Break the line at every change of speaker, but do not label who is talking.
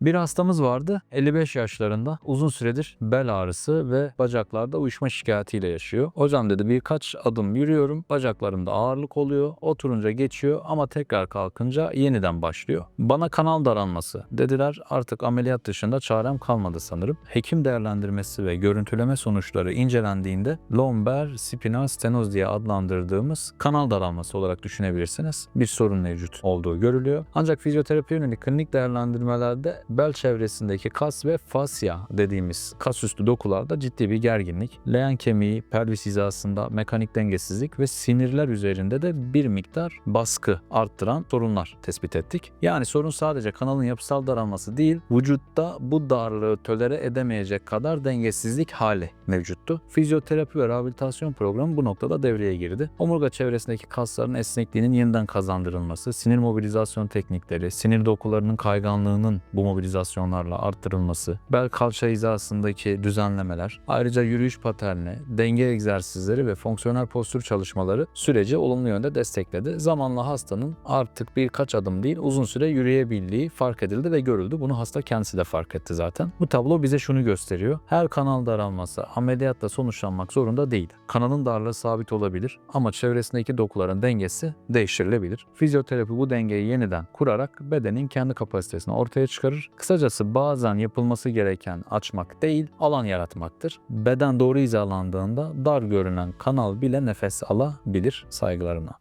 Bir hastamız vardı 55 yaşlarında uzun süredir bel ağrısı ve bacaklarda uyuşma şikayetiyle yaşıyor. Hocam dedi birkaç adım yürüyorum bacaklarımda ağırlık oluyor oturunca geçiyor ama tekrar kalkınca yeniden başlıyor. Bana kanal daralması dediler artık ameliyat dışında çarem kalmadı sanırım. Hekim değerlendirmesi ve görüntüleme sonuçları incelendiğinde lomber spinal stenoz diye adlandırdığımız kanal daralması olarak düşünebilirsiniz. Bir sorun mevcut olduğu görülüyor. Ancak fizyoterapi yönelik klinik değerlendirmelerde bel çevresindeki kas ve fasya dediğimiz kas üstü dokularda ciddi bir gerginlik, leğen kemiği, pelvis hizasında mekanik dengesizlik ve sinirler üzerinde de bir miktar baskı arttıran sorunlar tespit ettik. Yani sorun sadece kanalın yapısal daralması değil, vücutta bu darlığı tolere edemeyecek kadar dengesizlik hali mevcuttu. Fizyoterapi ve rehabilitasyon programı bu noktada devreye girdi. Omurga çevresindeki kasların esnekliğinin yeniden kazandırılması, sinir mobilizasyon teknikleri, sinir dokularının kayganlığının bu mobilizasyonlarla arttırılması, bel kalça hizasındaki düzenlemeler, ayrıca yürüyüş paterni, denge egzersizleri ve fonksiyonel postür çalışmaları süreci olumlu yönde destekledi. Zamanla hastanın artık birkaç adım değil uzun süre yürüyebildiği fark edildi ve görüldü. Bunu hasta kendisi de fark etti zaten. Bu tablo bize şunu gösteriyor. Her kanal daralması ameliyatla sonuçlanmak zorunda değil. Kanalın darlığı sabit olabilir ama çevresindeki dokuların dengesi değiştirilebilir. Fizyoterapi bu dengeyi yeniden kurarak bedenin kendi kapasitesini ortaya çıkarır. Kısacası bazen yapılması gereken açmak değil, alan yaratmaktır. Beden doğru hizalandığında dar görünen kanal bile nefes alabilir saygılarımla.